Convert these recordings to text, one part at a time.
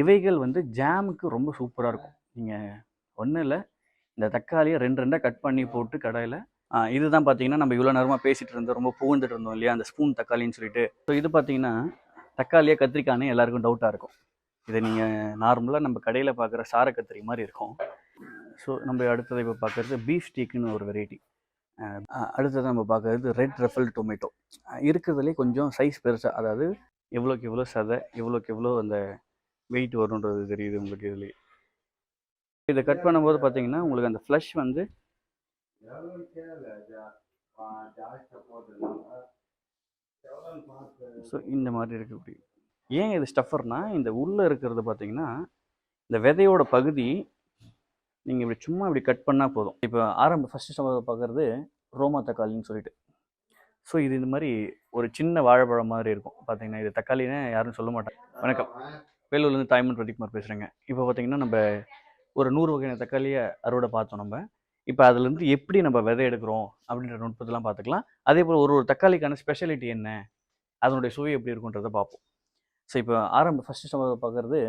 இவைகள் வந்து ஜாமுக்கு ரொம்ப சூப்பராக இருக்கும். நீங்கள் ஒன்றும் இல்லை இந்த தக்காளியை ரெண்டு ரெண்டாக கட் பண்ணி போட்டு கடையில் இதுதான் பார்த்தீங்கன்னா நம்ம இவ்வளோ நேரமாக பேசிகிட்டு இருந்தோம் ரொம்ப புகுந்துட்டு இருந்தோம் இல்லையா அந்த ஸ்பூன் தக்காளின்னு சொல்லிட்டு. ஸோ இது பார்த்தீங்கன்னா தக்காளியாக கத்திரிக்கானே எல்லாருக்கும் டவுட்டாக இருக்கும். இதை நீங்கள் நார்மலாக நம்ம கடையில் பார்க்குற சார கத்திரி மாதிரி இருக்கும். ஸோ நம்ம அடுத்தது இப்போ பார்க்குறது பீஃப் ஸ்டீக்குன்னு ஒரு வெரைட்டி அடுத்தது நம்ம பார்க்குறது ரெட் ரெஃபல் டொமேட்டோ இருக்கிறதுலே கொஞ்சம் சைஸ் பெருசாக அதாவது எவ்வளோக்கு எவ்வளோ சதை எவ்வளோக்கு எவ்வளோ அந்த வெயிட் வரும்ன்றது தெரியுது உங்களுக்கு இதுலேயே. இதை கட் பண்ணும்போது பார்த்தீங்கன்னா உங்களுக்கு அந்த ஃப்ளஷ் வந்து ஸோ இந்த மாதிரி இருக்கக்கூடிய ஏன் இது ஸ்டஃபர்னா இந்த உள்ளே இருக்கிறது பார்த்தீங்கன்னா இந்த விதையோட பகுதி நீங்கள் இப்படி சும்மா இப்படி கட் பண்ணால் போதும். இப்போ ஆரம்ப ஃபஸ்ட்டு பார்க்குறது ரோமா தக்காளின்னு சொல்லிட்டு. ஸோ இது இந்த மாதிரி ஒரு சின்ன வாழைப்பழம் மாதிரி இருக்கும். பார்த்தீங்கன்னா இது தக்காளின்னு யாரும் சொல்ல மாட்டாங்க. வணக்கம். வேலூர்லேருந்து தாய்மன் பிரதீப்குமார் பேசுகிறேங்க இப்போ பார்த்தீங்கன்னா நம்ம ஒரு நூறு வகையான தக்காளியை அறுவடை பார்த்தோம் நம்ம. இப்போ அதுலேருந்து எப்படி நம்ம விதை எடுக்கிறோம் அப்படின்ற நுட்பத்தெல்லாம் பார்த்துக்கலாம். அதே போல் ஒரு ஒரு தக்காளிக்கான ஸ்பெஷாலிட்டி என்ன? அதனுடைய சுவை எப்படி இருக்குன்றதை பார்ப்போம். ஸோ இப்போ ஆரம்ப ஃபஸ்ட்டு பார்க்குறது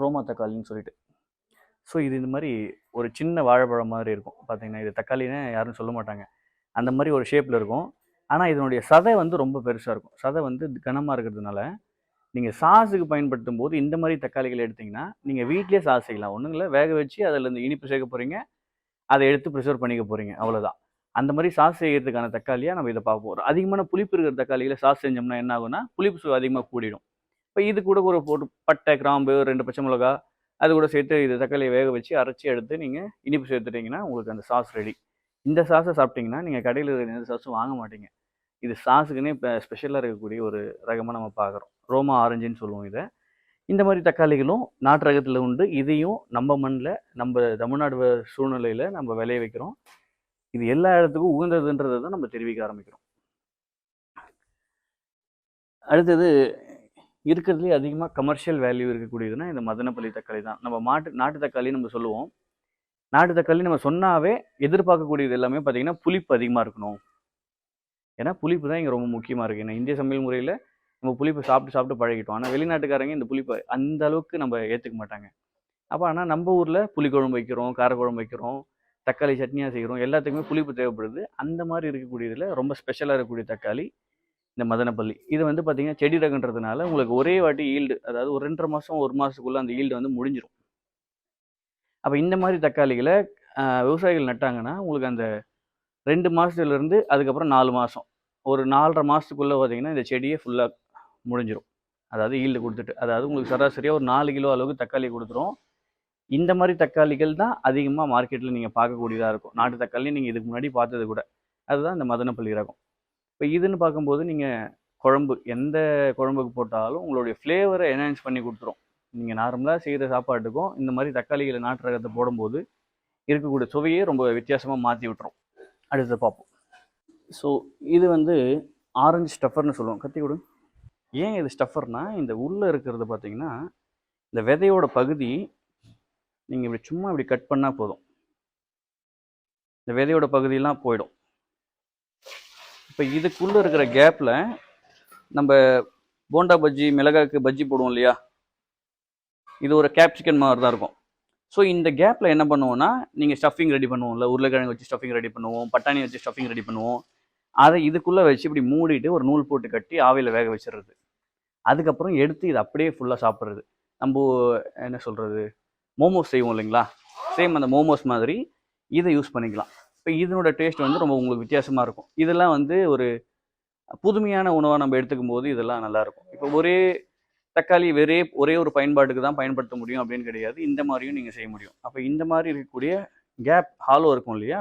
ரோமா தக்காளின்னு சொல்லிட்டு. ஸோ இது இந்த மாதிரி ஒரு சின்ன வாழைப்பழம் மாதிரி இருக்கும். பார்த்தீங்கன்னா இது தக்காளின்னு யாரும் சொல்ல மாட்டாங்க. அந்த மாதிரி ஒரு ஷேப்பில் இருக்கும். ஆனால் இதனுடைய சதை வந்து ரொம்ப பெருசாக இருக்கும். சதை வந்து கனமாக இருக்கிறதுனால நீங்கள் சாஸுக்கு பயன்படுத்தும் போது இந்த மாதிரி தக்காளிகள் எடுத்தீங்கன்னா நீங்கள் வீட்லேயே சாஸ் செய்யலாம். ஒன்றும் இல்லை. வேக வச்சு அதில் இந்த இனிப்பு சேர்க்க போகிறீங்க அதை எடுத்து ப்ரிசர்வ் பண்ணிக்க போகிறீங்க அவ்வளோதான் அந்த மாதிரி சாஸ் செய்கிறதுக்கான தக்காளியாக நம்ம இதை பார்க்க போகிறோம் அதிகமான புளிப்பு இருக்கிற தக்காளிகளை சாஸ் செஞ்சோம்னா என்ன ஆகும்னா புளிப்பு சுவை அதிகமாக கூடிடும். இப்போ இது கூட ஒரு போட்டு பட்டை கிராம்பு ரெண்டு பச்சை மிளகா அது கூட சேர்த்து இது தக்காளியை வேக வச்சு அரைச்சி எடுத்து நீங்கள் இனிப்பு சேர்த்துட்டிங்கன்னா உங்களுக்கு அந்த சாஸ் ரெடி இந்த சாஸை சாப்பிட்டீங்கன்னா நீங்கள் கடையில் இருக்கிற எந்த சாஸும் வாங்க மாட்டீங்க. இது சாஸுக்குன்னே இப்போ ஸ்பெஷலாக இருக்கக்கூடிய ஒரு ரகமாக நம்ம பார்க்குறோம் ரோமா ஆரஞ்சுன்னு சொல்லுவோம் இதை. இந்த மாதிரி தக்காளிகளும் நாட்டு ரகத்தில் உண்டு. இதையும் நம்ம மண்ணில் நம்ம தமிழ்நாடு சூழ்நிலையில் நம்ம விளைய வைக்கிறோம். இது எல்லா இடத்துக்கும் உகந்ததுன்றதை தான் நம்ம தெரிவிக்க ஆரம்பிக்கிறோம். அடுத்தது இருக்கிறதுலே அதிகமாக கமர்ஷியல் வேல்யூ இருக்கக்கூடியதுன்னா இந்த மதனப்பள்ளி தக்காளி தான். நம்ம மாட்டு நாட்டு தக்காளி நம்ம சொல்லுவோம். நாட்டு தக்காளி நம்ம சொன்னாவே எதிர்பார்க்கக்கூடியது எல்லாமே பார்த்தீங்கன்னா புளிப்பு அதிகமாக இருக்கணும். ஏன்னா புளிப்பு தான் இங்கே ரொம்ப முக்கியமாக இருக்குது ஏன்னா இந்திய சமையல் முறையில் நம்ம புளிப்பை சாப்பிட்டு சாப்பிட்டு பழகிட்டோம். ஆனால் வெளிநாட்டுக்காரங்க இந்த புளிப்பை அந்த அளவுக்கு நம்ம ஏற்றுக்க மாட்டாங்க. அப்போ ஆனால் நம்ம ஊரில் புளிக்குழம்பு வைக்கிறோம் காரக்குழம்பு வைக்கிறோம் தக்காளி சட்னியாக செய்கிறோம் எல்லாத்துக்குமே புளிப்பு தேவைப்படுது. அந்த மாதிரி இருக்கக்கூடியதில் ரொம்ப ஸ்பெஷலாக இருக்கக்கூடிய தக்காளி இந்த மதனப்பள்ளி. இது வந்து பார்த்தீங்கன்னா செடி ரகன்றதுனால உங்களுக்கு ஒரே வாட்டி ஈல்டு அதாவது ஒரு ரெண்டரை மாதம் ஒரு மாதத்துக்குள்ளே அந்த ஈல்டு வந்து முடிஞ்சிடும் அப்போ இந்த மாதிரி தக்காளிகளை விவசாயிகள் நட்டாங்கன்னா உங்களுக்கு அந்த ரெண்டு மாதத்துலேருந்து அதுக்கப்புறம் நாலு மாதம் ஒரு நாலரை மாதத்துக்குள்ளே பார்த்தீங்கன்னா இந்த செடியே ஃபுல்லாக முடிஞ்சிடும் அதாவது ஈல்டு கொடுத்துட்டு அதாவது உங்களுக்கு சராசரியாக ஒரு நாலு கிலோ அளவுக்கு தக்காளி கொடுத்துரும். இந்த மாதிரி தக்காளிகள் தான் அதிகமாக மார்க்கெட்டில் நீங்கள் பார்க்கக்கூடியதாக இருக்கும். நாட்டு தக்காளி நீங்கள் இதுக்கு முன்னாடி பார்த்தது கூட. அதுதான் இந்த மதனப்பள்ளி ரகம். இப்போ இதுன்னு பார்க்கும்போது நீங்கள் குழம்பு எந்த குழம்புக்கு போட்டாலும் உங்களுடைய ஃப்ளேவரை என்ஹான்ஸ் பண்ணி கொடுத்துரும். நீங்கள் நார்மலாக செய்கிற சாப்பாட்டுக்கும் இந்த மாதிரி தக்காளிகளை நாட்டு ரகத்தை போடும்போது இருக்கக்கூடிய சுவையே ரொம்ப வித்தியாசமாக மாற்றி விட்டுரும். அடுத்து பார்ப்போம். ஸோ இது வந்து ஆரஞ்சு ஸ்டஃபர்னு சொல்லுவோம். கத்தி கொடு. ஏன் இது ஸ்டஃபர்னா இந்த உள்ளே இருக்கிறது பார்த்தீங்கன்னா இந்த விதையோட பகுதி நீங்கள் இப்படி சும்மா இப்படி கட் பண்ணால் போதும். இந்த விதையோட பகுதியெல்லாம் போயிடும். இப்போ இதுக்குள்ளே இருக்கிற கேப்பில் நம்ம போண்டா பஜ்ஜி மிளகாக்கு பஜ்ஜி போடுவோம் இல்லையா? இது ஒரு கேப்சிக்கன் மாதிரி தான் இருக்கும். ஸோ இந்த கேப்பில் என்ன பண்ணுவோம்னா நீங்கள் ஸ்டஃபிங் ரெடி பண்ணுவோம்ல. உருளைக்கிழங்கு வச்சு ஸ்டஃபிங் ரெடி பண்ணுவோம். பட்டாணி வச்சு ஸ்டஃபிங் ரெடி பண்ணுவோம். அதை இதுக்குள்ளே வச்சு இப்படி மூடிட்டு ஒரு நூல் போட்டு கட்டி ஆவியில் வேக வச்சிடுறது. அதுக்கப்புறம் எடுத்து இதை அப்படியே ஃபுல்லாக சாப்பிட்றது. நம்ம என்ன சொல்கிறது மோமோஸ் செய்வோம் இல்லைங்களா? சேம் அந்த மோமோஸ் மாதிரி இதை யூஸ் பண்ணிக்கலாம். இப்போ இதனோட டேஸ்ட் வந்து ரொம்ப உங்களுக்கு வித்தியாசமாக இருக்கும். இதெல்லாம் வந்து ஒரு புதுமையான உணவாக நம்ம எடுத்துக்கும் போது இதெல்லாம் நல்லாயிருக்கும் இப்போ ஒரே தக்காளி வெறே ஒரே ஒரு பயன்பாட்டுக்கு தான் பயன்படுத்த முடியும் அப்படின்னு கிடையாது. இந்த மாதிரியும் நீங்கள் செய்ய முடியும். அப்போ இந்த மாதிரி இருக்கக்கூடிய கேப் ஹாலோ இருக்கும் இல்லையா?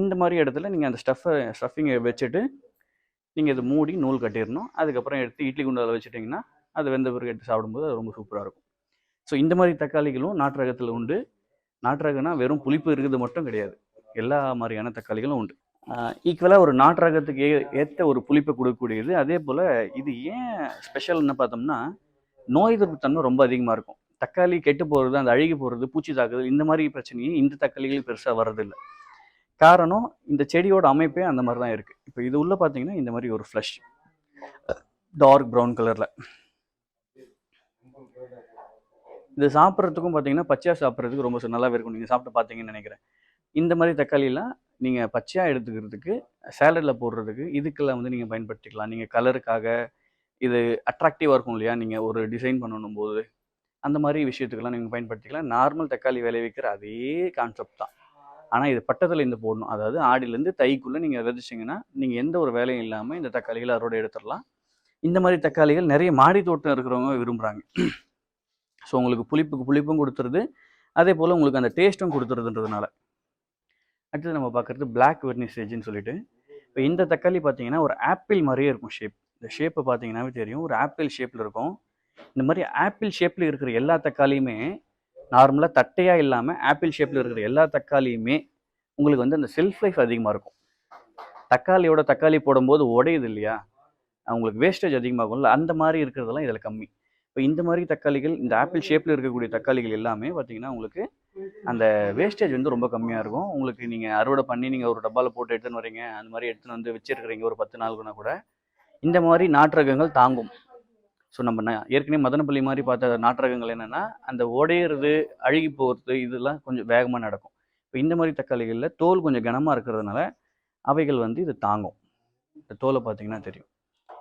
இந்த மாதிரி இடத்துல நீங்கள் அந்த ஸ்டஃப்பை ஸ்டஃபிங்கை வச்சுட்டு நீங்கள் இதை மூடி நூல் கட்டிடணும். அதுக்கப்புறம் எடுத்து இட்லி குண்டாவில் வச்சுட்டிங்கன்னா அது வெந்த பிறகு எடுத்து சாப்பிடும்போது அது ரொம்ப சூப்பராக இருக்கும். ஸோ இந்த மாதிரி தக்காளிகளும் நாட்டு ரகத்தில் உண்டு. நாட்டு ரகம்னா வெறும் புளிப்பு இருக்குது மட்டும் கிடையாது. எல்லா மாதிரியான தக்காளிகளும் உண்டு. ஈக்குவலாக ஒரு நாட்டு ரகத்துக்கு ஏ ஏற்ற ஒரு புளிப்பை கொடுக்கக்கூடியது. அதே போல் இது ஏன் ஸ்பெஷல்னு பார்த்தோம்னா நோய் எதிர்ப்பு தன்மை ரொம்ப அதிகமாக இருக்கும். தக்காளி கெட்டு போகிறது அந்த அழுகி போகிறது பூச்சி தாக்குதல் இந்த மாதிரி பிரச்சனையும் இந்த தக்காளிகளும் பெருசாக வர்றதில்லை. காரணம் இந்த செடியோட அமைப்பே அந்த மாதிரி தான் இருக்குது இப்போ இது உள்ள பார்த்தீங்கன்னா இந்த மாதிரி ஒரு ஃப்ளஷ் டார்க் ப்ரௌன் கலரில் இது சாப்பிட்றதுக்கும் பார்த்தீங்கன்னா பச்சையாக சாப்பிட்றதுக்கு ரொம்ப நல்லாவே இருக்கும். நீங்கள் சாப்பிட்டு பார்த்தீங்கன்னு நினைக்கிறேன். இந்த மாதிரி தக்காளிலாம் நீங்கள் பச்சையாக எடுத்துக்கிறதுக்கு சேலடில் போடுறதுக்கு இதுக்கெல்லாம் வந்து நீங்கள் பயன்படுத்திக்கலாம். நீங்கள் கலருக்காக இது அட்ராக்டிவாக இருக்கும் இல்லையா? நீங்கள் ஒரு டிசைன் பண்ணணும் போது அந்த மாதிரி விஷயத்துக்கெல்லாம் நீங்கள் பயன்படுத்திக்கலாம். நார்மல் தக்காளி விளைவிக்கிற அதே கான்செப்ட் தான். ஆனால் இது பட்டத்தில் போடணும். அதாவது ஆடிலேருந்து தைக்குள்ளே நீங்கள் விதைச்சிங்கன்னா நீங்கள் எந்த ஒரு வேலையும் இல்லாமல் இந்த தக்காளிகளை அறுவடை எடுத்துடலாம். இந்த மாதிரி தக்காளிகள் நிறைய மாடி தோட்டம் இருக்கிறவங்க விரும்புகிறாங்க ஸோ உங்களுக்கு புளிப்புக்கு புளிப்பும் கொடுத்துருது. அதே போல் உங்களுக்கு அந்த டேஸ்ட்டும் கொடுத்துருதுன்றதுனால. அடுத்தது நம்ம பார்க்குறது பிளாக் வெர்னிசேஜ்னு சொல்லிட்டு. இப்போ இந்த தக்காளி பார்த்தீங்கன்னா ஒரு ஆப்பிள் மாதிரியே இருக்கும் ஷேப் இந்த ஷேப்பை பார்த்தீங்கன்னாவே தெரியும். ஒரு ஆப்பிள் ஷேப்பில் இருக்கும். இந்த மாதிரி ஆப்பிள் ஷேப்பில் இருக்கிற எல்லா தக்காளியுமே நார்மலாக தட்டையாக இல்லாமல் ஆப்பிள் ஷேப்பில் இருக்கிற எல்லா தக்காளியுமே உங்களுக்கு வந்து அந்த செல்ஃப் லைஃப் அதிகமாக இருக்கும். தக்காளியோட தக்காளி போடும்போது உடையுது இல்லையா? உங்களுக்கு வேஸ்டேஜ் அதிகமாகும்ல அந்த மாதிரி இருக்கிறதெல்லாம் இதில் கம்மி. இப்போ இந்த மாதிரி தக்காளிகள் இந்த ஆப்பிள் ஷேப்பில் இருக்கக்கூடிய தக்காளிகள் எல்லாமே பார்த்தீங்கன்னா உங்களுக்கு அந்த வேஸ்டேஜ் வந்து ரொம்ப கம்மியாக இருக்கும். உங்களுக்கு நீங்கள் அறுவடை பண்ணி நீங்கள் ஒரு டப்பாவில் போட்டு எடுத்துன்னு வரீங்க அந்த மாதிரி எடுத்துன்னு வந்து வச்சிருக்கிறீங்க ஒரு பத்து நாளுக்குனா கூட இந்த மாதிரி நாட்டு ரகங்கள் தாங்கும். ஸோ நம்ம ஏற்கனவே மதனப்பள்ளி மாதிரி பார்த்த நாட்டரகங்கள் என்னென்னா அந்த உடையிறது அழுகி போகிறது இதெல்லாம் கொஞ்சம் வேகமாக நடக்கும். இப்போ இந்த மாதிரி தக்காளிகளில் தோல் கொஞ்சம் கனமாக இருக்கிறதுனால அவைகள் வந்து இது தாங்கும். இந்த தோலை பார்த்தீங்கன்னா தெரியும்.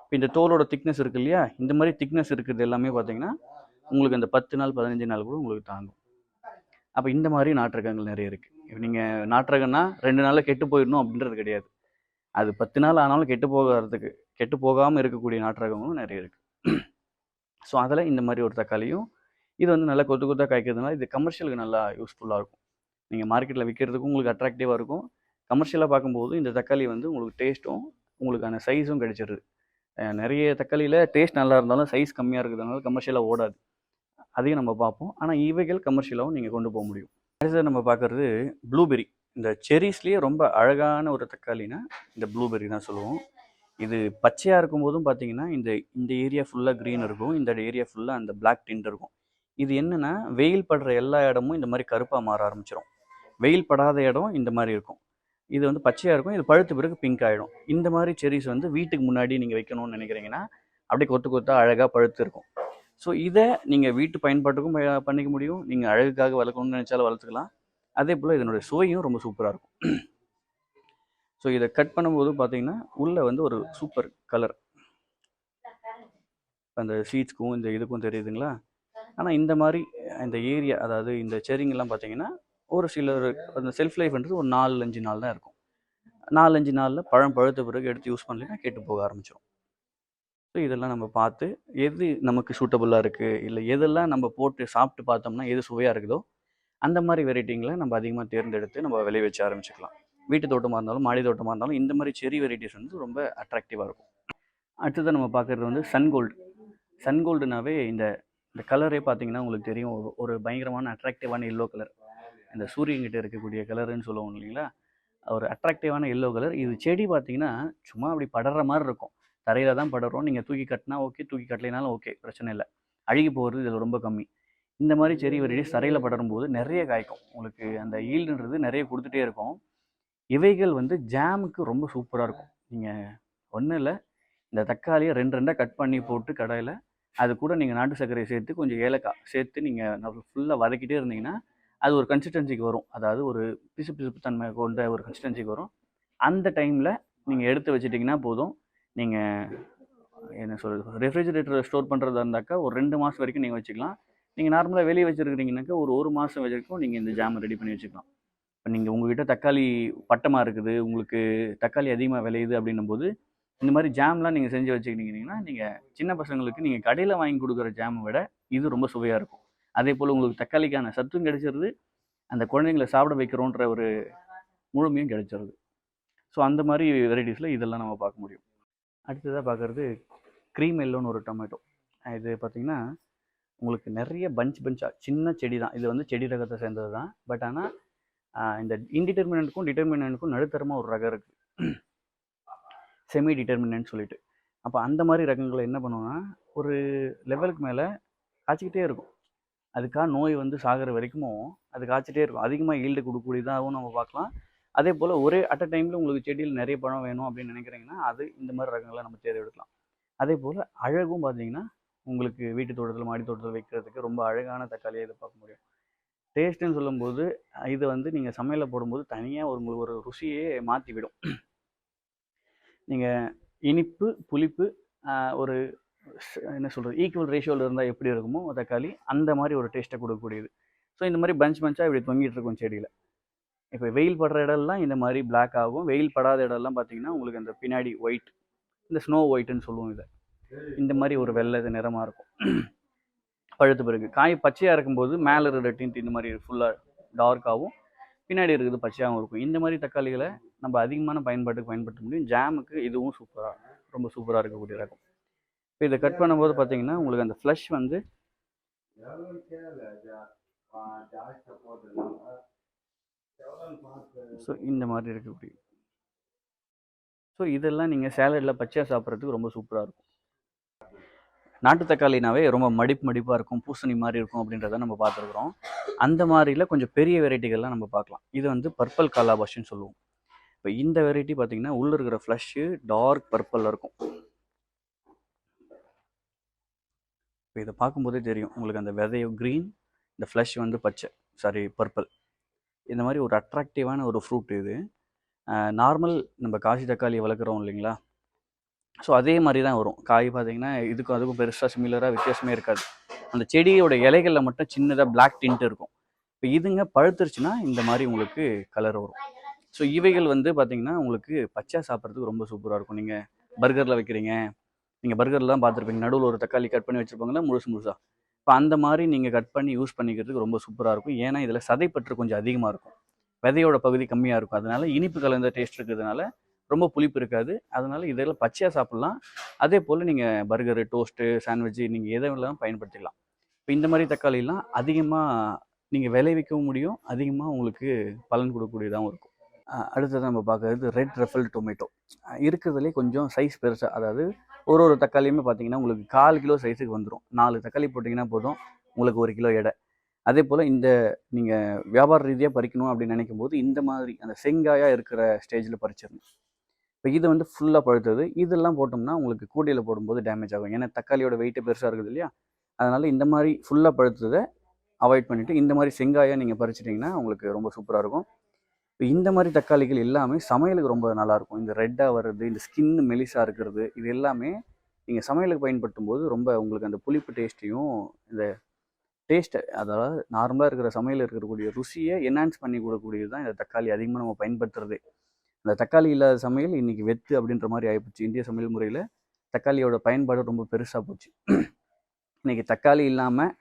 இப்போ இந்த தோலோட திக்னஸ் இருக்கு இல்லையா? இந்த மாதிரி திக்னஸ் இருக்கிறது எல்லாமே பார்த்தீங்கன்னா உங்களுக்கு அந்த பத்து நாள் பதினஞ்சு நாள் கூட உங்களுக்கு தாங்கும். அப்போ இந்த மாதிரி நாட்டுரகங்கள் நிறைய இருக்குது இப்போ நீங்கள் நாட்டுரகம்னா ரெண்டு நாளில் கெட்டு போயிடணும் அப்படின்றது கிடையாது. அது பத்து நாள் ஆனாலும் கெட்டு போகிறதுக்கு கெட்டு போகாமல் இருக்கக்கூடிய நாட்டுரகங்களும் நிறைய இருக்குது ஸோ அதில் இந்த மாதிரி ஒரு தக்காளியும் இது வந்து நல்லா கொத்து கொத்தாக காய்க்கிறதுனால இது கமர்ஷியலுக்கு நல்லா யூஸ்ஃபுல்லாக இருக்கும். நீங்கள் மார்க்கெட்டில் விற்கிறதுக்கும் உங்களுக்கு அட்ராக்டிவாக இருக்கும். கமர்ஷியலாக பார்க்கும்போது இந்த தக்காளி வந்து உங்களுக்கு டேஸ்ட்டும் உங்களுக்கான சைஸும் கிடைச்சிருது. நிறைய தக்காளியில் டேஸ்ட் நல்லா இருந்தாலும் சைஸ் கம்மியாக இருக்கிறதுனால கமர்ஷியலாக ஓடாது. அதையும் நம்ம பார்ப்போம். ஆனால் இவைகள் கமர்ஷியலாகவும் நீங்கள் கொண்டு போக முடியும். அடுத்தது நம்ம பார்க்குறது ப்ளூபெரி இந்த செரிஸ்லேயே ரொம்ப அழகான ஒரு தக்காளினா இந்த ப்ளூபெரி தான் சொல்லுவோம். இது பச்சையாக இருக்கும்போதும் பார்த்தீங்கன்னா இந்த இந்த ஏரியா ஃபுல்லாக க்ரீன் இருக்கும். இந்த ஏரியா ஃபுல்லாக அந்த பிளாக் டிண்ட் இருக்கும். இது என்னென்னா வெயில் படுற எல்லா இடமும் இந்த மாதிரி கருப்பாக மாற ஆரம்பிச்சிடும் வெயில் படாத இடம் இந்த மாதிரி இருக்கும். இது வந்து பச்சையாக இருக்கும். இது பழுத்து பிறகு பிங்க் ஆகிடும் இந்த மாதிரி செரிஸ் வந்து வீட்டுக்கு முன்னாடி நீங்கள் வைக்கணும்னு நினைக்கிறீங்கன்னா அப்படியே கொத்து கொத்தா அழகாக பழுத்து இருக்கும். ஸோ இதை நீங்கள் வீட்டு பயன்பாட்டுக்கும் பண்ணிக்க முடியும். நீங்கள் அழகுக்காக வளர்க்கணும்னு நினச்சாலும் வளர்த்துக்கலாம். அதே போல் இதனுடைய சுவையும் ரொம்ப சூப்பராக இருக்கும். ஸோ இதை கட் பண்ணும்போது பார்த்தீங்கன்னா உள்ளே வந்து ஒரு சூப்பர் கலர் அந்த சீட்ஸ்க்கும் இந்த இதுக்கும் தெரியுதுங்களா? ஆனால் இந்த மாதிரி இந்த ஏரியா அதாவது இந்த செரிங்கெல்லாம் பார்த்தீங்கன்னா ஒரு சிலர் அந்த செல்ஃப் லைஃப்ன்றது ஒரு நாலு அஞ்சு நாள் தான் இருக்கும். நாலு அஞ்சு நாளில் பழம் பழுத்த பிறகு எடுத்து யூஸ் பண்ணலைன்னா கெட்டு போக ஆரம்பிச்சிடும் ஸோ இதெல்லாம் நம்ம பார்த்து எது நமக்கு சூட்டபுளாக இருக்குது இல்லை எதெல்லாம் நம்ம போட்டு சாப்பிட்டு பார்த்தோம்னா எது சுவையாக இருக்குதோ அந்த மாதிரி வெரைட்டிங்களை நம்ம அதிகமாக தேர்ந்தெடுத்து நம்ம விளைய வச்சு ஆரம்பிச்சுக்கலாம். வீட்டு தோட்டமாக இருந்தாலும் மாடி தோட்டமாக இருந்தாலும் இந்த மாதிரி செரி வெரைட்டிஸ் வந்து ரொம்ப அட்ராக்டிவாக இருக்கும். அடுத்தது நம்ம பார்க்குறது வந்து சன்கோல்டு சன்கோல்டுனாவே இந்த இந்த கலரே பார்த்தீங்கன்னா உங்களுக்கு தெரியும். ஒரு- ஒரு பயங்கரமான அட்ராக்டிவான எல்லோ கலர் இந்த சூரியன்கிட்ட இருக்கக்கூடிய கலருன்னு சொல்லுவோம் இல்லைங்களா? ஒரு அட்ராக்டிவான எல்லோ கலர் இது செடி பார்த்தீங்கன்னா சும்மா அப்படி படுற மாதிரி இருக்கும். தரையில் தான் படரும். நீங்கள் தூக்கி கட்டினா ஓகே தூக்கி கட்டலைனாலும் ஓகே பிரச்சனை இல்லை. அழுகி போகிறது இதில் ரொம்ப கம்மி. இந்த மாதிரி செடி வெரைட்டிஸ் தரையில் படரும் போது நிறைய காய்க்கும். உங்களுக்கு அந்த ஈல்டுன்றது நிறைய கொடுத்துட்டே இருக்கும். இவைகள் வந்து ஜாமுக்கு ரொம்ப சூப்பராக இருக்கும். நீங்கள் ஒன்றும் இல்லை இந்த தக்காளியை ரெண்டு ரெண்டாக கட் பண்ணி போட்டு கடையில் அது கூட நீங்கள் நாட்டு சர்க்கரையை சேர்த்து கொஞ்சம் ஏலக்காய் சேர்த்து நீங்கள் ஃபுல்லாக வதக்கிட்டே இருந்தீங்கன்னா அது ஒரு கன்சிஸ்டன்சிக்கு வரும். அதாவது ஒரு பிசு பிசுப்பு தன்மை கொண்ட ஒரு கன்சிஸ்டன்சிக்கு வரும். அந்த டைமில் நீங்கள் எடுத்து வச்சிட்டிங்கன்னா போதும். நீங்கள் என்ன சொல்கிறது ரெஃப்ரிஜிரேட்டரில் ஸ்டோர் பண்ணுறதா இருந்தாக்கா ஒரு ரெண்டு மாதம் வரைக்கும் நீங்கள் வச்சுக்கலாம். நீங்கள் நார்மலாக வெளியே வச்சுருக்கிறீங்கனாக்கா ஒரு ஒரு மாதம் வரைக்கும் நீங்கள் இந்த ஜாமை ரெடி பண்ணி வச்சுக்கலாம். இப்போ நீங்கள் உங்ககிட்ட தக்காளி பட்டமாக இருக்குது உங்களுக்கு தக்காளி அதிகமாக விளையுது அப்படின்னும் போது இந்த மாதிரி ஜாம்லாம் நீங்கள் செஞ்சு வச்சுக்கிட்டீங்கன்னா நீங்கள் சின்ன பசங்களுக்கு நீங்கள் கடையில் வாங்கி கொடுக்குற ஜாமை விட இது ரொம்ப சுவையாக இருக்கும். அதே போல் உங்களுக்கு தக்காளிக்கான சத்தும் கிடைச்சிருது அந்த குழந்தைங்களை சாப்பிட வைக்கிறோன்ற ஒரு முழுமையும் கிடைச்சிருது. ஸோ அந்த மாதிரி வெரைட்டிஸில் இதெல்லாம் நம்ம பார்க்க முடியும். அடுத்ததாக பார்க்குறது க்ரீம் எல்லோன்னு ஒரு டொமேட்டோ இது பார்த்திங்கன்னா உங்களுக்கு நிறைய பஞ்ச் பஞ்சாக சின்ன செடி தான் இது வந்து செடி ரகத்தை சேர்ந்தது தான் பட் ஆனால் இந்த இன்டிடெர்மினண்ட்டுக்கும் டிட்டர்மினண்ட்டுக்கும் நடுத்தரமாக ஒரு ரகம் இருக்குது செமி டிட்டர்மினன்ட் சொல்லிட்டு. அப்போ அந்த மாதிரி ரகங்களை என்ன பண்ணுவோம்னா ஒரு லெவலுக்கு மேலே காய்ச்சிக்கிட்டே இருக்கும். அதுக்காக நோய் வந்து சாகிற வரைக்கும் அது காய்ச்சிட்டே இருக்கும். அதிகமாக ஈல்டு கொடுக்கக்கூடியதாகவும் நம்ம பார்க்கலாம். அதே போல் ஒரே அட் அ டைமில் உங்களுக்கு செடியில் நிறைய பழம் வேணும் அப்படின்னு நினைக்கிறீங்கன்னா அது இந்த மாதிரி ரகங்களை நம்ம தேர்ந்தெடுக்கலாம் அதே போல் அழகும் பார்த்தீங்கன்னா உங்களுக்கு வீட்டு தோட்டத்தில் மாடி தோட்டத்தில் வைக்கிறதுக்கு ரொம்ப அழகான தக்காளியை இதை பார்க்க முடியும். டேஸ்ட்டுன்னு சொல்லும்போது இது வந்து நீங்கள் சமையலில் போடும்போது தனியாக ஒரு உங்களுக்கு ஒரு ருசியே மாற்றி விடும் நீங்கள் இனிப்பு புளிப்பு ஒரு என்ன சொல்கிறது ஈக்குவல் ரேஷியோவில் இருந்தால் எப்படி இருக்குமோ தக்காளி அந்த மாதிரி ஒரு டேஸ்ட்டை கொடுக்கக்கூடியது. ஸோ இந்த மாதிரி பஞ்ச் பஞ்சாக இப்படி தொங்கிட்டு இருக்கும் செடியில். இப்போ வெயில் படுற இடம்லாம் இந்த மாதிரி பிளாக் ஆகும். வெயில் படாத இடம்லாம் பார்த்தீங்கன்னா உங்களுக்கு அந்த பின்னாடி ஒயிட் இந்த ஸ்னோ ஒயிட்டுன்னு சொல்லுவோம் இதை. இந்த மாதிரி ஒரு வெள்ளை நிறமாக இருக்கும். பழுத்த பிறகு. காய் பச்சையாக இருக்கும்போது மேலே இருக்கிற டிண்ட் இந்த மாதிரி ஃபுல்லாக டார்க்காகவும் பின்னாடி இருக்குது பச்சையாகவும் இருக்கும். இந்த மாதிரி தக்காளிகளை நம்ம அதிகமான பயன்பாட்டுக்கு பயன்படுத்த முடியும். ஜாமுக்கு இதுவும் சூப்பராக ரொம்ப சூப்பராக இருக்கக்கூடிய ரகம். இப்போ இதை கட் பண்ணும்போது பார்த்தீங்கன்னா உங்களுக்கு அந்த ஃப்ளஷ் வந்து ஸோ இந்த மாதிரி இருக்கக்கூடிய. ஸோ இதெல்லாம் நீங்கள் சேலடில் பச்சையாக சாப்பிட்றதுக்கு ரொம்ப சூப்பராக இருக்கும். நாட்டு தக்காளினாவே ரொம்ப மடிப்பு மடிப்பாக இருக்கும் பூசணி மாதிரி இருக்கும் அப்படின்றத நம்ம பார்த்துருக்குறோம். அந்த மாதிரில கொஞ்சம் பெரிய வெரைட்டிகள்லாம் நம்ம பார்க்கலாம். இது வந்து பர்பிள் காலாபாஷன்னு சொல்லுவோம். இப்போ இந்த வெரைட்டி பார்த்தீங்கன்னா உள்ளே இருக்கிற ஃப்ளஷ்ஷு டார்க் பர்பிளில் இருக்கும். இப்போ இதை பார்க்கும்போதே தெரியும். உங்களுக்கு அந்த விதையோ க்ரீன் இந்த ஃப்ளஷ் வந்து பச்சை சாரி பர்பிள் இந்த மாதிரி ஒரு அட்ராக்டிவான ஒரு ஃப்ரூட் இது. நார்மல் நம்ம காசி தக்காளி வளர்க்குறோம் இல்லைங்களா? ஸோ அதே மாதிரி தான் வரும். காய் பார்த்தீங்கன்னா இதுக்கும் அதுக்கும் பெருசாக சிமிலராக வித்தியாசமே இருக்காது. அந்த செடியோட இலைகளில் மட்டும் சின்னதாக பிளாக் tint இருக்கும். இப்போ இதுங்க பழுத்துருச்சுன்னா இந்த மாதிரி உங்களுக்கு கலர் வரும். ஸோ இவைகள் வந்து பார்த்தீங்கன்னா உங்களுக்கு பச்சை சாப்பிட்றதுக்கு ரொம்ப சூப்பராக இருக்கும். நீங்கள் பர்கரில் வைக்கிறீங்க. நீங்கள் பர்கர்லாம் பார்த்துருப்பீங்க நடுவில் ஒரு தக்காளி கட் பண்ணி வச்சுருப்பாங்களா முழுசு முழுசாக இப்போ அந்த மாதிரி நீங்கள் கட் பண்ணி யூஸ் பண்ணிக்கிறதுக்கு ரொம்ப சூப்பராக இருக்கும். ஏன்னா இதில் சதைப்பற்று கொஞ்சம் அதிகமாக இருக்கும். விதையோட பகுதி கம்மியாக இருக்கும். அதனால இனிப்பு கலந்த டேஸ்ட் இருக்கிறதுனால ரொம்ப புளிப்பு இருக்காது. அதனால இதெல்லாம் பச்சையாக சாப்பிட்லாம். அதே போல் நீங்கள் பர்கரு டோஸ்ட்டு சாண்ட்விட்சு நீங்கள் எதை வேணாலும் பயன்படுத்திக்கலாம். இப்போ இந்த மாதிரி தக்காளிலாம் அதிகமாக நீங்கள் விளைவிக்கவும் முடியும். அதிகமாக உங்களுக்கு பலன் கொடுக்கக்கூடியதாகவும் இருக்கும். அடுத்தது நம்ம பார்க்குறது ரெட் ரெஃபல் டொமேட்டோ இருக்கிறதுலே கொஞ்சம் சைஸ் பெருசாக அதாவது ஒரு ஒரு தக்காளியுமே பார்த்தீங்கன்னா உங்களுக்கு கால் கிலோ சைஸுக்கு வந்துடும் நாலு தக்காளி போட்டிங்கன்னா போதும். உங்களுக்கு ஒரு கிலோ எடை. அதே போல் இந்த நீங்கள் வியாபார ரீதியாக பறிக்கணும் அப்படின்னு நினைக்கும் போது இந்த மாதிரி அந்த செங்காயாக இருக்கிற ஸ்டேஜில் பறிச்சிடணும். இப்போ இது வந்து ஃபுல்லாக பழுத்தது. இதெல்லாம் போட்டோம்னா உங்களுக்கு கூடையில் போடும்போது டேமேஜ் ஆகும். ஏன்னா தக்காளியோட வெயிட்டு பெருசாக இருக்குது இல்லையா? அதனால் இந்த மாதிரி ஃபுல்லாக பழுத்ததை அவாய்ட் பண்ணிவிட்டு இந்த மாதிரி செங்காயாக நீங்கள் பறிச்சிட்டிங்கன்னா உங்களுக்கு ரொம்ப சூப்பராக இருக்கும். இப்போ இந்த மாதிரி தக்காளிகள் எல்லாமே சமையலுக்கு ரொம்ப நல்லாயிருக்கும். இந்த ரெட்டாக வர்றது இந்த ஸ்கின் மெலிசாக இருக்கிறது இது எல்லாமே நீங்கள் சமையலுக்கு பயன்படுத்தும் போது ரொம்ப உங்களுக்கு அந்த புளிப்பு டேஸ்ட்டையும் இந்த டேஸ்ட்டை அதாவது நார்மலாக இருக்கிற சமையல் இருக்கக்கூடிய ருசியை என்ஹான்ஸ் பண்ணி கொடுக்கக்கூடியது தான் இந்த தக்காளி அதிகமாக நம்ம பயன்படுத்துறதே. அந்த தக்காளி இல்லாத சமையல் இன்னைக்கு வெத்து அப்படின்ற மாதிரி ஆகிப்போச்சு இந்திய சமையல் முறையில் தக்காளியோட பயன்பாடு ரொம்ப பெருசாக போச்சு. இன்னைக்கு தக்காளி இல்லாமல்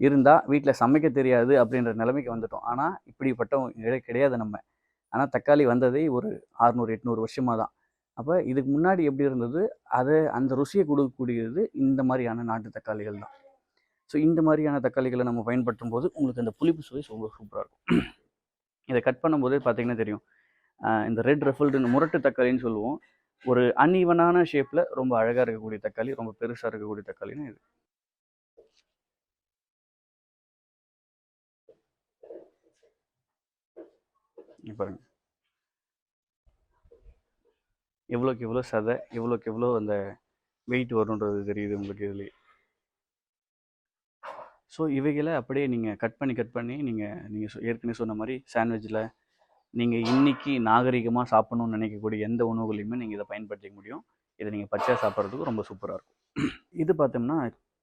இருந்தால் வீட்டில் சமைக்க தெரியாது அப்படின்ற நிலைமைக்கு வந்துட்டோம். ஆனால் இப்படிப்பட்ட கிடையாது நம்ம. ஆனால் தக்காளி வந்ததே ஒரு அறுநூறு எட்நூறு வருஷமாக தான். அப்போ இதுக்கு முன்னாடி எப்படி இருந்தது? அதை அந்த ருசியை கொடுக்கக்கூடியது இந்த மாதிரியான நாட்டு தக்காளிகள் தான். ஸோ இந்த மாதிரியான தக்காளிகளை நம்ம பயன்படுத்தும் போது உங்களுக்கு அந்த புளிப்பு சுவை ரொம்ப சூப்பராக இருக்கும். இதை கட் பண்ணும்போதே பார்த்தீங்கன்னா தெரியும். இந்த ரெட் ரெஃபல்டுன்னு முரட்டு தக்காளின்னு சொல்லுவோம். ஒரு அன்இவனான ஷேப்பில் ரொம்ப அழகாக இருக்கக்கூடிய தக்காளி ரொம்ப பெருசாக இருக்கக்கூடிய தக்காளினா இது. பாருங்க. எவ்வளோக்கு எவ்வளோ சதை எவ்வளோக்கு எவ்வளோ அந்த வெயிட் வரும்ன்றது தெரியுது உங்களுக்கு இதுலேயே. ஸோ இவைகளை அப்படியே நீங்கள் கட் பண்ணி கட் பண்ணி நீங்கள் நீங்கள் ஏற்கனவே சொன்ன மாதிரி சாண்ட்விச்சில் நீங்கள் இன்னைக்கு நாகரிகமாக சாப்பிடணும்னு நினைக்கக்கூடிய எந்த உணவுகளையுமே நீங்கள் இதை பயன்படுத்திக்க முடியும். இதை நீங்கள் பச்சையாக சாப்பிட்றதுக்கு ரொம்ப சூப்பராக இருக்கும். இது பார்த்தோம்னா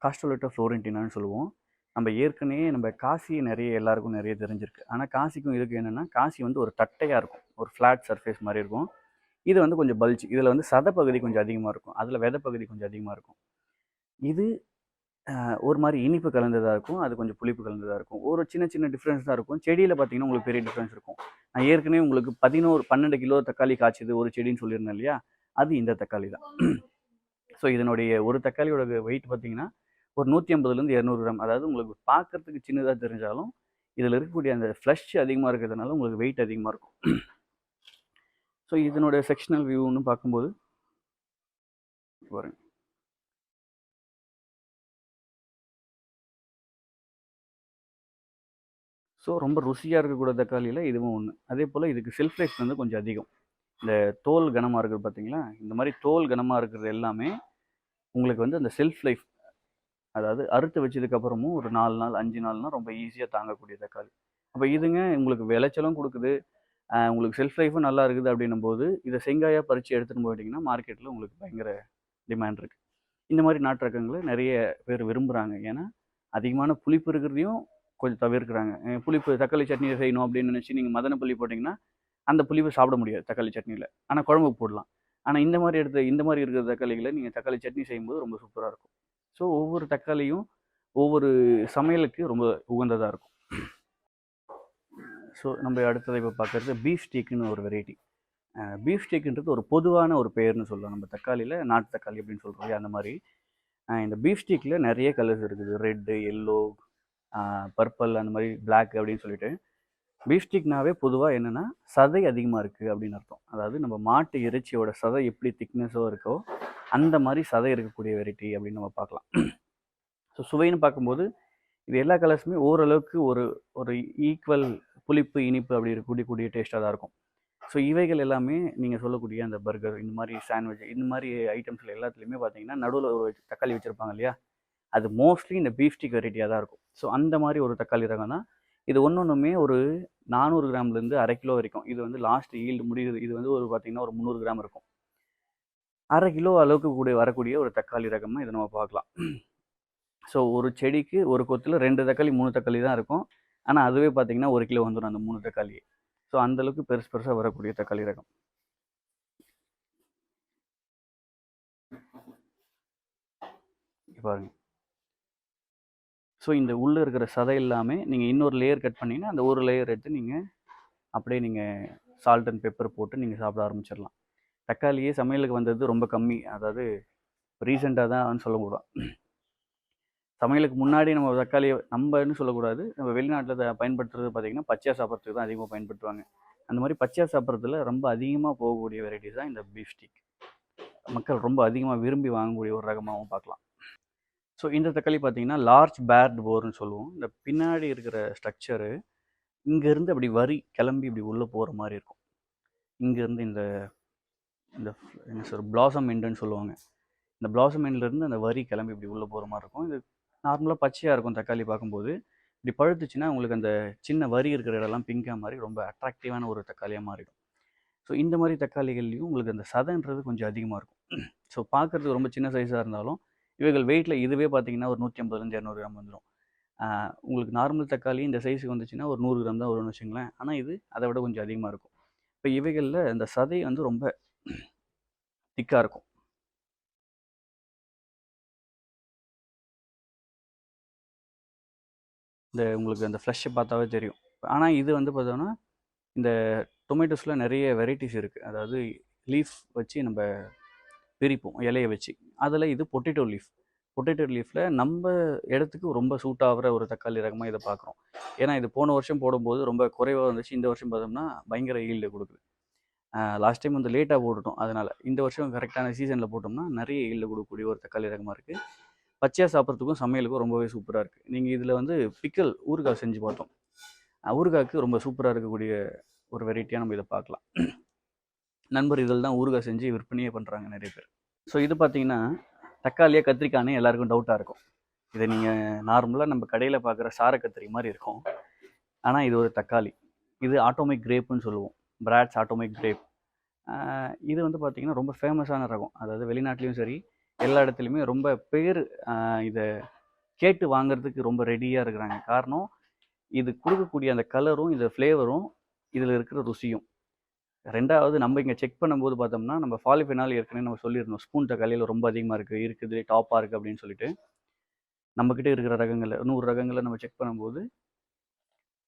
காஸ்டோலேட்டா ஃப்ளோரென்டினான்னு சொல்லுவோம். நம்ம ஏற்கனவே நம்ம காசி நிறைய எல்லாருக்கும் நிறைய தெரிஞ்சிருக்கு. ஆனால் காசிக்கும் இதுக்கு என்னென்னா காசி வந்து ஒரு தட்டையாக இருக்கும். ஒரு ஃப்ளாட் சர்ஃபேஸ் மாதிரி இருக்கும். இது வந்து கொஞ்சம் பல்ஜ் இதில் வந்து சத பகுதி கொஞ்சம் அதிகமாக இருக்கும். அதில் விதை பகுதி கொஞ்சம் அதிகமாக இருக்கும். இது ஒரு மாதிரி இனிப்பு கலந்ததாக இருக்கும் அது கொஞ்சம் புளிப்பு கலந்ததாக இருக்கும். ஒரு சின்ன சின்ன டிஃப்ரென்ஸ் தான் இருக்கும். செடியில் பார்த்தீங்கன்னா உங்களுக்கு பெரிய டிஃப்ரென்ஸ் இருக்கும். நான் ஏற்கனவே உங்களுக்கு பதினோரு பன்னெண்டு கிலோ தக்காளி காய்ச்சது ஒரு செடின்னு சொல்லியிருந்தேன் இல்லையா? அது இந்த தக்காளி தான். ஸோ இதனுடைய ஒரு தக்காளியோட வெயிட் பார்த்தீங்கன்னா ஒரு நூற்றி ஐம்பதுலேருந்து இரநூறு கிராம். அதாவது உங்களுக்கு பார்க்கறதுக்கு சின்னதாக தெரிஞ்சாலும் இதில் இருக்கக்கூடிய அந்த ஃப்ளஷ் அதிகமாக இருக்கிறதுனால உங்களுக்கு வெயிட் அதிகமாக இருக்கும். ஸோ இதனுடைய செக்ஷனல் வியூன்னு பார்க்கும்போது பாருங்கள் ஸோ ரொம்ப ருசியாக இருக்கக்கூடிய தக்காளியில் இதுவும் ஒன்று அதே போல் இதுக்கு செல்ஃப் லைஃப் வந்து கொஞ்சம் அதிகம். இந்த தோல் கனமாக இருக்குது பார்த்தீங்களா இந்த மாதிரி தோல் கனமாக இருக்கிறது எல்லாமே உங்களுக்கு வந்து அந்த செல்ஃப் லைஃப் அதாவது அறுத்து வச்சதுக்கப்புறமும் ஒரு நாலு நாள் அஞ்சு நாள்னால் ரொம்ப ஈஸியாக தாங்கக்கூடிய தக்காளி. அப்போ இதுங்க உங்களுக்கு விளைச்சலும் கொடுக்குது. உங்களுக்கு செல்ஃப் லைஃபும் நல்லா இருக்குது அப்படின்னும் போது இதை செங்காயாக பறித்து எடுத்துகிட்டு போயிட்டிங்கன்னா மார்க்கெட்டில் உங்களுக்கு பயங்கர டிமாண்ட் இருக்குது இந்த மாதிரி நாட்டு ரகங்களை நிறைய பேர் விரும்புகிறாங்க ஏன்னா அதிகமான புளிப்பு இருக்கிறதையும் கொஞ்சம் தவிர்க்கிறாங்க. புளிப்பு தக்காளி சட்னி செய்யணும் அப்படின்னு நினச்சி நீங்கள் மதன புளி போட்டிங்கன்னா அந்த புளிப்பை சாப்பிட முடியாது தக்காளி சட்னியில். ஆனால் குழம்பு போடலாம். ஆனால் இந்த மாதிரி எடுத்த இந்த மாதிரி இருக்கிற தக்காளிகளை நீங்கள் தக்காளி சட்னி செய்யும்போது ரொம்ப சூப்பராக இருக்கும். ஸோ ஒவ்வொரு தக்காளியும் ஒவ்வொரு சமையலுக்கு ரொம்ப உகந்ததாக இருக்கும். ஸோ நம்ம அடுத்ததை இப்போ பார்க்குறது பீஃப் ஸ்டீக்குன்னு ஒரு வெரைட்டி பீஃப் ஸ்டீக்குன்றது ஒரு பொதுவான ஒரு பெயர்னு சொல்லலாம். நம்ம தக்காளியில் நாட்டு தக்காளி அப்படின்னு சொல்கிறோம் அந்த மாதிரி. இந்த பீஃப் ஸ்டீக்கில் நிறைய கலர்ஸ் இருக்குது. ரெட்டு எல்லோ பர்பிள் அந்த மாதிரி பிளாக் அப்படின்னு சொல்லிட்டு பீஃப்டிக்னாவே பொதுவாக என்னென்னா சதை அதிகமாக இருக்குது அப்படின்னு அர்த்தம். அதாவது நம்ம மாட்டு இறைச்சியோட சதை எப்படி திக்னஸோ இருக்கோ அந்த மாதிரி சதை இருக்கக்கூடிய வெரைட்டி அப்படின்னு நம்ம பார்க்கலாம். ஸோ சுவைன்னு பார்க்கும்போது இது எல்லா கலர்ஸுமே ஓரளவுக்கு ஒரு ஒரு ஈக்குவல் புளிப்பு இனிப்பு அப்படி இருக்கக்கூடிய கூடிய டேஸ்ட்டாக தான் இருக்கும். ஸோ இவைகள் எல்லாமே நீங்கள் சொல்லக்கூடிய அந்த பர்கர் இந்த மாதிரி சாண்ட்விச் இந்த மாதிரி ஐட்டம்ஸில் எல்லாத்துலேயுமே பார்த்தீங்கன்னா நடுவில் ஒரு தக்காளி வச்சுருப்பாங்க இல்லையா? அது மோஸ்ட்லி இந்த பீஃப் ஸ்டிக் வெரைட்டியாக தான் இருக்கும். ஸோ அந்த மாதிரி ஒரு தக்காளி ரகம் தான் இது ஒன்று ஒன்றுமே ஒரு நானூறு கிராம்லேருந்து அரை கிலோ வரைக்கும். இது வந்து லாஸ்ட் ஈல்டு முடியுது. இது வந்து ஒரு பார்த்திங்கன்னா ஒரு முந்நூறு கிராம் இருக்கும். அரை கிலோ அளவுக்கு கூட வரக்கூடிய ஒரு தக்காளி ரகமாக இதை நம்ம பார்க்கலாம். ஸோ ஒரு செடிக்கு ஒரு கொத்தில் ரெண்டு தக்காளி மூணு தக்காளி தான் இருக்கும். ஆனால் அதுவே பார்த்திங்கன்னா ஒரு கிலோ வந்துடும் அந்த மூணு தக்காளி ஸோ அந்தளவுக்கு பெருசு பெருசாக வரக்கூடிய தக்காளி ரகம். பாருங்கள் ஸோ இந்த உள்ளே இருக்கிற சதை எல்லாமே நீங்கள் இன்னொரு லேயர் கட் பண்ணிங்கன்னா அந்த ஒரு லேயர் எடுத்து நீங்கள் அப்படியே நீங்கள் சால்ட் அண்ட் பெப்பர் போட்டு நீங்கள் சாப்பிட ஆரம்பிச்சிடலாம். தக்காளியே சமையலுக்கு வந்தது ரொம்ப கம்மி. அதாவது ரீசெண்டாக தான் சொல்லக்கூடாது சமையலுக்கு முன்னாடி நம்ம தக்காளியை நம்மன்னு சொல்லக்கூடாது நம்ம வெளிநாட்டில் பயன்படுத்துறது பார்த்தீங்கன்னா பச்சையாக சாப்பிட்றதுக்கு தான் அதிகமாக பயன்படுத்துவாங்க. அந்த மாதிரி பச்சையாக சாப்பிட்றதுல ரொம்ப அதிகமாக போகக்கூடிய வெரைட்டிஸ் தான் இந்த பீஃப் ஸ்டிக் மக்கள் ரொம்ப அதிகமாக விரும்பி வாங்கக்கூடிய ஒரு ரகமாகவும் பார்க்கலாம். ஸோ இந்த தக்காளி பார்த்தீங்கன்னா லார்ஜ் பேர்ட் போர்னு சொல்லுவோம். இந்த பின்னாடி இருக்கிற ஸ்ட்ரக்சரு இங்கேருந்து அப்படி வரி கிளம்பி இப்படி உள்ளே போகிற மாதிரி இருக்கும். இங்கேருந்து இந்த இந்த என்ன சார் பிளாசம் எண்டுன்னு சொல்லுவாங்க. இந்த பிளாசம் எண்ட்லேருந்து அந்த வரி கிளம்பி இப்படி உள்ளே போகிற மாதிரி இருக்கும். இது நார்மலாக பச்சையாக இருக்கும் தக்காளி பார்க்கும்போது. இப்படி பழுத்துச்சுன்னா உங்களுக்கு அந்த சின்ன வரி இருக்கிற இடம்லாம் பிங்காக மாதிரி ரொம்ப அட்ராக்டிவான ஒரு தக்காளியாக மாறிடும். ஸோ இந்த மாதிரி தக்காளிகள்லையும் உங்களுக்கு அந்த சதன்றது கொஞ்சம் அதிகமாக இருக்கும். ஸோ பார்க்குறதுக்கு ரொம்ப சின்ன சைஸாக இருந்தாலும் இவைகள் வெயிட்டில் இதுவே பார்த்தீங்கன்னா ஒரு நூற்றி ஐம்பதுலேருந்து இரநூறு கிராம் வந்துடும் உங்களுக்கு நார்மல் தக்காளி இந்த சைஸுக்கு வந்துச்சுன்னா ஒரு நூறு கிராம் தான் வரும்னு வச்சுங்களேன் ஆனால் இது அதை விட கொஞ்சம் அதிகமாக இருக்கும். இப்போ இவைகளில் இந்த சதை வந்து ரொம்ப திக்காக இருக்கும். இந்த உங்களுக்கு அந்த ஃப்ளஷை பார்த்தாவே தெரியும். ஆனால் இது வந்து பார்த்தோன்னா இந்த டொமேட்டோஸில் நிறைய வெரைட்டிஸ் இருக்குது அதாவது லீஃப் வச்சு நம்ம பிரிப்போம் இலையை வச்சு. அதில் இது பொட்டேட்டோ லீஃப் பொட்டேட்டோ லீஃபில் நம்ம இடத்துக்கு ரொம்ப சூட் ஆகிற ஒரு தக்காளி ரகமாக இதை பார்க்குறோம் ஏன்னா இது போன வருஷம் போடும்போது ரொம்ப குறைவாக வந்துச்சு. இந்த வருஷம் பார்த்தோம்னா பயங்கர ஈல்டு கொடுக்குது. லாஸ்ட் டைம் வந்து லேட்டாக போட்டுட்டோம். அதனால் இந்த வருஷம் கரெக்டான சீசனில் போட்டோம்னா நிறைய ஈல்டு கொடுக்கக்கூடிய ஒரு தக்காளி ரகமாக இருக்குது பச்சையாக சாப்பிட்றதுக்கும் சமையலுக்கும் ரொம்பவே சூப்பராக இருக்குது நீங்கள் இதில் வந்து பிக்கல் ஊறுகாய் செஞ்சு பார்த்தோம். ஊறுகாய்க்கு ரொம்ப சூப்பராக இருக்கக்கூடிய ஒரு வெரைட்டியாக நம்ம இதை பார்க்கலாம் நண்பர் இதில் தான் ஊறுகாய் செஞ்சு விற்பனையே பண்ணுறாங்க நிறைய பேர். ஸோ இது பார்த்தீங்கன்னா தக்காளியாக கத்திரிக்காய்னு எல்லாருக்கும் டவுட்டாக இருக்கும். இதை நீங்கள் நார்மலாக நம்ம கடையில் பார்க்குற சார கத்திரி மாதிரி இருக்கும். ஆனால் இது ஒரு தக்காளி. இது ஆட்டோமிக் கிரேப்புன்னு சொல்லுவோம். பிராட்ஸ் ஆட்டோமிக் கிரேப் இது வந்து பார்த்திங்கன்னா ரொம்ப ஃபேமஸான ரகம். அதாவது வெளிநாட்டிலையும் சரி எல்லா இடத்துலையுமே ரொம்ப பேர் இதை கேட்டு வாங்குறதுக்கு ரொம்ப ரெடியாக இருக்கிறாங்க. காரணம் இது கொடுக்கக்கூடிய அந்த கலரும் இந்த ஃப்ளேவரும் இதில் இருக்கிற ருசியும். ரெண்டாவது நம்ம இங்கே செக் பண்ணும்போது பார்த்தோம்னா நம்ம ஃபாலிஃபினால் ஏற்கனவே நம்ம சொல்லியிருந்தோம். ஸ்பூன் தக்காளியில் ரொம்ப அதிகமாக இருக்குது இருக்குது டாப்பாக இருக்குது அப்படின்னு சொல்லிட்டு. நம்மக்கிட்ட இருக்கிற ரகங்களில் நூறு ரகங்களை நம்ம செக் பண்ணும்போது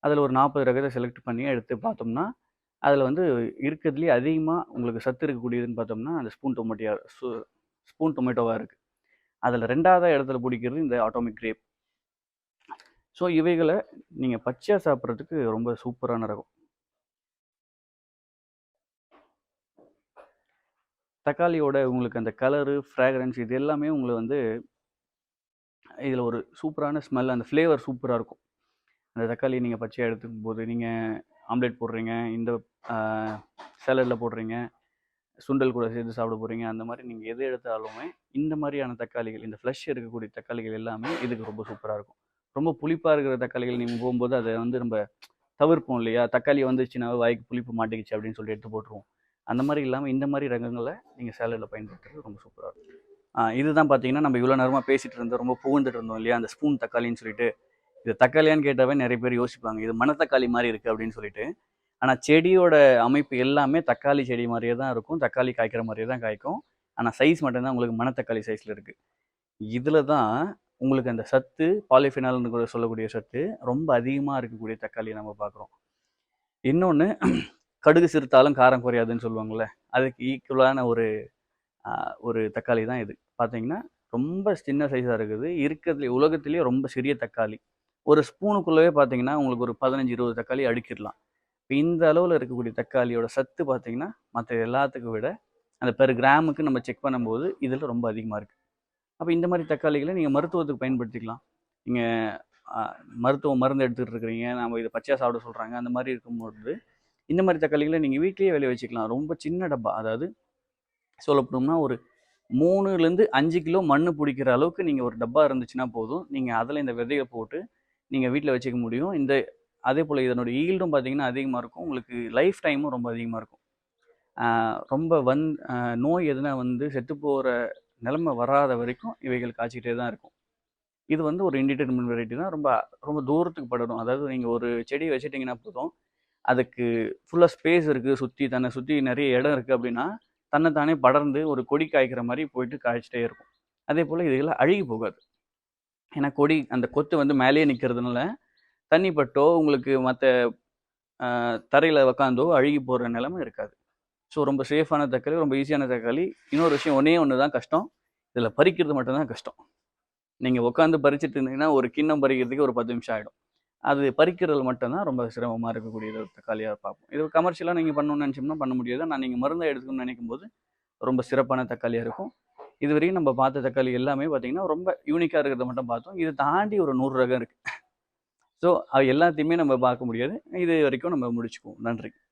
அதில் ஒரு நாற்பது ரகத்தை செலக்ட் பண்ணி எடுத்து பார்த்தோம்னா அதில் வந்து இருக்கிறதுலேயே அதிகமாக உங்களுக்கு சத்து இருக்கக்கூடியதுன்னு பார்த்தோம்னா அந்த ஸ்பூன் டொமேட்டோ ஸ்பூன் டொமேட்டோவாக இருக்குது அதில் ரெண்டாவது இடத்துல பிடிக்கிறது இந்த ஆட்டோமிக் கிரேப் ஸோ இவைகளை நீங்கள் பச்சையாக சாப்பிட்றதுக்கு ரொம்ப சூப்பரான ரகம். தக்காளியோட உங்களுக்கு அந்த கலரு ஃப்ராக்ரன்ஸ் இது எல்லாமே உங்களை வந்து இதில் ஒரு சூப்பரான ஸ்மெல் அந்த ஃப்ளேவர் சூப்பராக இருக்கும். அந்த தக்காளி நீங்கள் பச்சையாக எடுத்துக்கும் போது நீங்கள் ஆம்லேட் போடுறீங்க இந்த சேலடில் போடுறீங்க சுண்டல் கூட சேர்த்து சாப்பிட போகிறீங்க அந்த மாதிரி நீங்கள் எது எடுத்தாலுமே இந்த மாதிரியான தக்காளிகள் இந்த ஃப்ளஷ் இருக்கக்கூடிய தக்காளிகள் எல்லாமே இதுக்கு ரொம்ப சூப்பராக இருக்கும். ரொம்ப புளிப்பாக இருக்கிற தக்காளிகள் நீங்கள் போகும்போது அதை வந்து நம்ம தவிர்ப்போம் இல்லையா? தக்காளி வந்துச்சுன்னா வாய்க்கு புளிப்பு மாட்டிக்கிச்சு அப்படின்னு சொல்லி எடுத்து போட்டுருவோம். அந்த மாதிரி இல்லாமல் இந்த மாதிரி ரகங்களை நீங்கள் சேலடில் பயன்படுத்துறது ரொம்ப சூப்பராக இருக்கும். இதுதான் பார்த்தீங்கன்னா நம்ம இவ்வளோ நேரமாக பேசிகிட்டு இருந்தோம் ரொம்ப புகுந்துட்டு இருந்தோம் இல்லையா? அந்த ஸ்பூன் தக்காளின்னு சொல்லிட்டு. இது தக்காளியான்னு கேட்டாவே நிறைய பேர் யோசிப்பாங்க இது மணத்தக்காளி மாதிரி இருக்குது அப்படின்னு சொல்லிட்டு. ஆனால் செடியோட அமைப்பு எல்லாமே தக்காளி செடி மாதிரியே தான் இருக்கும் தக்காளி காய்க்கிற மாதிரியே தான் காய்க்கும். ஆனால் சைஸ் மட்டும்தான் உங்களுக்கு மணத்தக்காளி சைஸில் இருக்குது இதில் தான் உங்களுக்கு அந்த சத்து பாலிஃபினால்னு கூட சொல்லக்கூடிய சத்து ரொம்ப அதிகமாக இருக்கக்கூடிய தக்காளியை நம்ம பார்க்குறோம். இன்னொன்று கடுகு சிறுத்தாலும் காரம் குறையாதுன்னு சொல்லுவாங்கள்ல அதுக்கு ஈக்குவலான ஒரு ஒரு தக்காளி தான் இது. பார்த்தீங்கன்னா ரொம்ப சின்ன சைஸாக இருக்குது. இருக்கிறதுலே உலகத்துலேயே ரொம்ப சிறிய தக்காளி. ஒரு ஸ்பூனுக்குள்ளவே பார்த்தீங்கன்னா உங்களுக்கு ஒரு பதினஞ்சு இருபது தக்காளி அடுக்கிடலாம் இப்போ இந்த அளவில் இருக்கக்கூடிய தக்காளியோட சத்து பார்த்தீங்கன்னா மற்ற எல்லாத்துக்கும் விட அந்த பெர் கிராமுக்கு நம்ம செக் பண்ணும்போது இதில் ரொம்ப அதிகமாக இருக்குது அப்போ இந்த மாதிரி தக்காளிகளை நீங்கள் மருத்துவத்துக்கு பயன்படுத்திக்கலாம். நீங்கள் மருத்துவ மருந்து எடுத்துகிட்டு இருக்கிறீங்க நம்ம இதை பச்சையாக சாப்பிட சொல்கிறாங்க அந்த மாதிரி இருக்கும்போது இந்த மாதிரி தக்காளிகளை நீங்கள் வீட்லேயே விளைய வச்சுக்கலாம். ரொம்ப சின்ன டப்பா. அதாவது சொல்லப்படும்னா ஒரு மூணுலேருந்து அஞ்சு கிலோ மண் பிடிக்கிற அளவுக்கு நீங்கள் ஒரு டப்பா இருந்துச்சுன்னா போதும். நீங்கள் அதில் இந்த விதையை போட்டு நீங்கள் வீட்டில் வச்சுக்க முடியும். இந்த அதே போல் இதனுடைய ஈல்டும் பார்த்தீங்கன்னா அதிகமாக இருக்கும். உங்களுக்கு லைஃப் டைமும் ரொம்ப அதிகமாக இருக்கும். ரொம்ப வந் நோய் எதுனா வந்து செத்து போகிற நிலைமை வராத வரைக்கும் இவைகள் காய்ச்சிக்கிட்டே தான் இருக்கும். இது வந்து ஒரு இன்டிடெர்மினட் வெரைட்டி தான். ரொம்ப ரொம்ப தூரத்துக்கு படரும் அதாவது நீங்கள் ஒரு செடி வச்சிட்டிங்கன்னா போதும். அதுக்கு ஃபுல்லாக ஸ்பேஸ் இருக்குது சுற்றி தன்னை சுற்றி நிறைய இடம் இருக்குது அப்படின்னா தன்னைத்தானே படர்ந்து ஒரு கொடி காய்க்கிற மாதிரி போயிட்டு காய்ச்சிட்டே இருக்கும். அதே போல் இதுகெல்லாம் அழுகி போகாது. ஏன்னா கொடி அந்த கொத்து வந்து மேலேயே நிற்கிறதுனால தண்ணி பட்டோ உங்களுக்கு மற்ற தரையில் உக்காந்தோ அழுகி போகிற நிலைமை இருக்காது. ஸோ ரொம்ப சேஃபான தக்காளி ரொம்ப ஈஸியான தக்காளி. இன்னொரு விஷயம் ஒன்றே ஒன்று தான் கஷ்டம். இதில் பறிக்கிறது மட்டும்தான் கஷ்டம். நீங்கள் உட்காந்து பறிச்சிட்டு இருந்தீங்கன்னா ஒரு கிண்ணம் பறிக்கிறதுக்கு ஒரு பத்து நிமிஷம் ஆகிடும் அது பறிக்கிறது மட்டும்தான் ரொம்ப சிரமமாக இருக்கக்கூடிய ஒரு தக்காளியாக பார்ப்போம். இது கமர்ஷியலாக நீங்கள் பண்ணணும்னு நினச்சோம்னா பண்ண முடியாது. நான் நீங்கள் மருந்தை எடுத்துக்கணும்னு நினைக்கும் போது ரொம்ப சிறப்பான தக்காளியாக இருக்கும். இதுவரையும் நம்ம பார்த்த தக்காளி எல்லாமே பார்த்தீங்கன்னா ரொம்ப யூனிக்காக இருக்கிறத மட்டும் பார்த்தோம். இது தாண்டி ஒரு நூறு ரகம் இருக்குது ஸோ அது எல்லாத்தையுமே நம்ம பார்க்க முடியாது. இது வரைக்கும் நம்ம முடிச்சுக்குவோம். நன்றி.